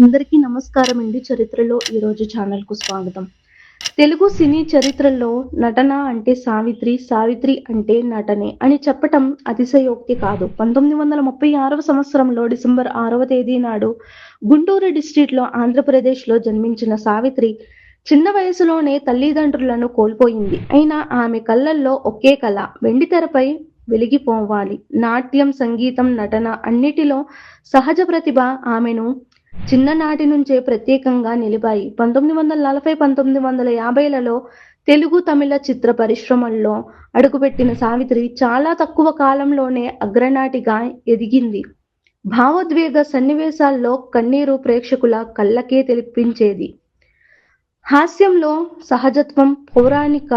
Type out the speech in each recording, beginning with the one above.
అందరికీ నమస్కారం అండి. చరిత్రలో ఈరోజు ఛానల్కు స్వాగతం. తెలుగు సినీ చరిత్రలో నటన అంటే సావిత్రి సావిత్రి అంటే నటనే అని చెప్పటం అతిశయోక్తి కాదు. పంతొమ్మిది వందల ముప్పై ఆరవ సంవత్సరంలో డిసెంబర్ ఆరవ తేదీ నాడు గుంటూరు డిస్ట్రిక్ట్లో ఆంధ్రప్రదేశ్లో జన్మించిన సావిత్రి చిన్న వయసులోనే తల్లిదండ్రులను కోల్పోయింది. అయినా ఆమె కళ్ళల్లో ఒకే కళ వెండితెరపై వెలిగిపోవాలి. నాట్యం సంగీతం నటన అన్నిటిలో సహజ ప్రతిభ ఆమెను చిన్ననాటి నుంచే ప్రత్యేకంగా నిలిపాయి. పంతొమ్మిది వందల నలభై పంతొమ్మిది వందల యాభైలలో తెలుగు తమిళ చిత్ర పరిశ్రమల్లో అడుగుపెట్టిన సావిత్రి చాలా తక్కువ కాలంలోనే అగ్రనాటిగా ఎదిగింది. భావోద్వేగ సన్నివేశాల్లో కన్నీరు ప్రేక్షకుల కళ్ళకే తెలిపించేది హాస్యంలో సహజత్వం పౌరాణిక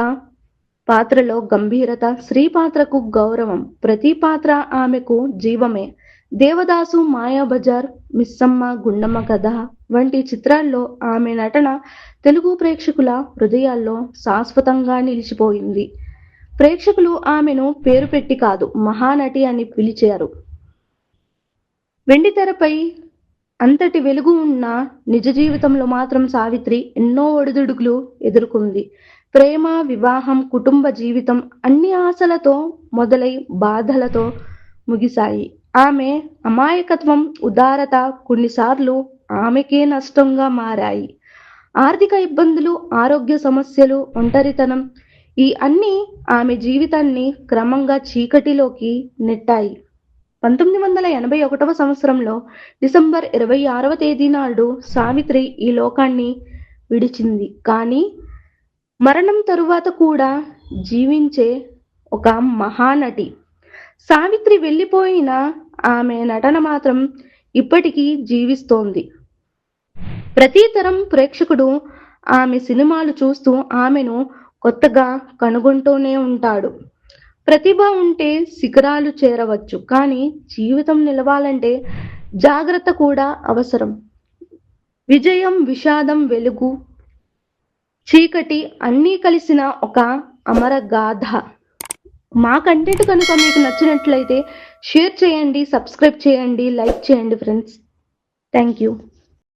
పాత్రలో గంభీరత స్త్రీ పాత్రకు గౌరవం ప్రతి పాత్ర ఆమెకు జీవమే. దేవదాసు మాయాబజార్ మిస్సమ్మ గుండమ్మ కథ వంటి చిత్రాల్లో ఆమె నటన తెలుగు ప్రేక్షకుల హృదయాల్లో శాశ్వతంగా నిలిచిపోయింది. ప్రేక్షకులు ఆమెను పేరు పెట్టి కాదు మహానటి అని పిలిచారు. వెండితెరపై అంతటి వెలుగు ఉన్న నిజ జీవితంలో మాత్రం సావిత్రి ఎన్నో ఒడిదుడుకులు ఎదుర్కొంది. ప్రేమ వివాహం కుటుంబ జీవితం అన్ని ఆశలతో మొదలై బాధలతో ముగిశాయి. ఆమె అమాయకత్వం ఉదారత కొన్నిసార్లు ఆమెకే నష్టంగా మారాయి. ఆర్థిక ఇబ్బందులు ఆరోగ్య సమస్యలు ఒంటరితనం ఈ అన్ని ఆమె జీవితాన్ని క్రమంగా చీకటిలోకి నెట్టాయి. పంతొమ్మిది వందల ఎనభై ఒకటవ సంవత్సరంలో డిసెంబర్ ఇరవై ఆరవ తేదీ నాడు సావిత్రి ఈ లోకాన్ని విడిచింది. కానీ మరణం తరువాత కూడా జీవించే ఒక మహానటి. సావిత్రి వెళ్ళిపోయిన ఆమె నటన మాత్రం ఇప్పటికీ జీవిస్తోంది. ప్రతి తరం ప్రేక్షకుడు ఆమె సినిమాలు చూస్తూ ఆమెను కొత్తగా కనుగొంటూనే ఉంటాడు. ప్రతిభ ఉంటే శిఖరాలు చేరవచ్చు కానీ జీవితం నిలవాలంటే జాగ్రత్త కూడా అవసరం. విజయం విషాదం వెలుగు చీకటి అన్నీ కలిసిన ఒక అమర గాథ మా కంటెంట్ కనుక మీకు నచ్చినట్లయితే షేర్ చేయండి సబ్స్క్రైబ్ చేయండి లైక్ చేయండి ఫ్రెండ్స్. Thank you.